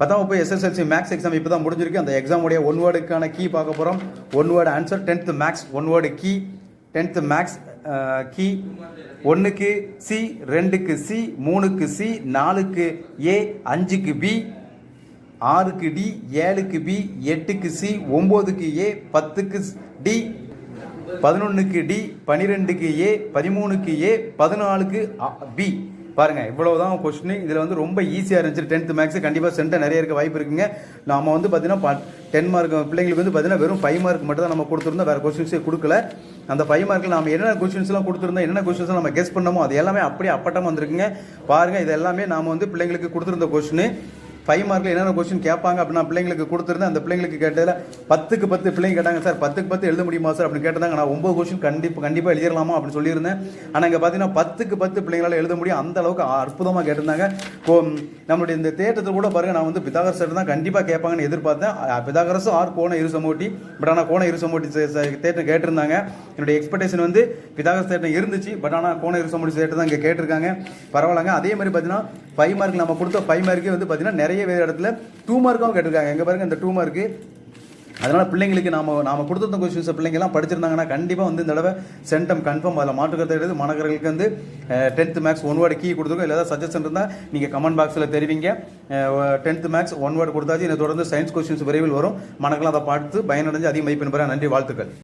பத்தாம் வகுப்பு SSLC maths exam இப்போ தான் முடிஞ்சிருக்கு. அந்த எக்ஸாமுடைய ஒன் வேர்டுக்கான கீ பார்க்க போகிறோம் one word answer tenth maths one word key tenth maths key ஒன்றுக்கு சி ரெண்டுக்கு சி மூணுக்கு சி நாலுக்கு ஏ அஞ்சுக்கு பி ஆறுக்கு டி ஏழுக்கு பி எட்டுக்கு சி ஒம்போதுக்கு ஏ பத்துக்கு டி பதினொன்றுக்கு டி பன்னிரெண்டுக்கு ஏ பதிமூணுக்கு ஏ பதினாலுக்கு uh, பி பாருங்க இவ்வளவுதான் கொஸ்டின் இதில் வந்து ரொம்ப ஈஸியாக இருந்துச்சு. டென்த்து மேக்ஸ் கண்டிப்பாக சென்டர் நிறைய இருக்க வாய்ப்பு இருக்குங்க. நாம் வந்து பார்த்தீங்கன்னா டென் மார்க் பிள்ளைங்களுக்கு வந்து பார்த்தீங்கன்னா வெறும் ஃபைவ் மார்க் மட்டும் தான் நம்ம கொடுத்துருந்தோம். வேறு கொஸ்டின்ஸே கொடுக்கல. அந்த ஃபைவ் மார்க்கில் நம்ம என்னென்ன கொஸ்டின்ஸ்லாம் கொடுத்துருந்தோம் என்னென்ன கொஸ்டின்ஸ் நம்ம கெஸ் பண்ணமோ அது எல்லாமே அப்படியே அப்பட்டமாக வந்திருக்குங்க. பாருங்கள் இது எல்லாமே நாம் வந்து பிள்ளைங்களுக்கு கொடுத்துருந்த கொஸ்டின் ஃபைவ் மார்க்கில் என்னென்ன கொஸ்டின் கேட்பாங்க அப்படின்னா பிள்ளைங்களுக்கு கொடுத்துருந்தேன். அந்த பிள்ளைங்களுக்கு கேட்டதில் பத்துக்கு பத்து பிள்ளைங்க கேட்டாங்க சார் பத்துக்கு பத்து எழுத முடியுமா சார்? அப்படின்னு கேட்டிருந்தாங்க. நான் ஒம்பது கொஸ்டின் கண்டிப்பாக கண்டிப்பாக எழுதிடலாமா அப்படின்னு சொல்லியிருந்தேன். ஆனால் இங்கே பார்த்தீங்கன்னா பத்துக்கு பத்து பிள்ளைங்களால் எழுத முடியும். அந்த அளவுக்கு அற்புதமாக கேட்டிருந்தாங்க. கோ- நம்மளுடைய இந்த தேட்டத்தில் கூட பாருங்கள் நான் வந்து பிதாகர் சார் தான் கண்டிப்பாக கேட்பாங்கன்னு எதிர்பார்த்தேன். பிதாகரசும் ஆர் கோண இருசமூட்டி பட் ஆனால் கோண இருசமூட்டி தேட்டர் கேட்டிருந்தாங்க. என்னுடைய எக்ஸ்பெக்டேஷன் வந்து பிதாகரஸ் தேட்டர் இருந்துச்சு பட் ஆனால் கோண இருசமூட்டி தேட்டர் தான் இங்கே கேட்டிருக்காங்க. பரவாயில்லங்க. அதே மாதிரி பார்த்தீங்கன்னா ஃபைவ் மார்க் நம்ம கொடுத்த ஃபைவ் மார்க்கே வந்து பார்த்தீங்கன்னா நிறைய வேறு இடத்துல டூ மார்க்கும் கேட்டிருக்காங்க. எங்கே பாருங்க இந்த டூ மார்க்கு அதனால் பிள்ளைங்களுக்கு நாம் நாம கொடுத்துருந்த கொஸ்டின்ஸ் பிள்ளைங்கலாம் படிச்சிருந்தாங்கன்னா கண்டிப்பாக வந்து இந்த தடவை சென்டம் கன்ஃபார்ம் அதில் மாற்றுக்கிறது கிடையாது மாணவர்களுக்கு வந்து tenth marks one word key கொடுத்துருக்கோம். இல்லை ஏதாவது சஜஷன் இருந்தால் நீங்கள் கமெண்ட் பாக்ஸில் தெரிவிங்க. டென்த்து மேக்ஸ் ஒன் வேர்டு கொடுத்தாச்சு. இதை தொடர்ந்து சயின்ஸ் கொஸ்டின்ஸ் விரைவில் வரும். மாணவர்கள் அதை பார்த்து பயனடைஞ்சு அதிக மதிப்பெண் பெற நன்றி வாழ்த்துக்கள்.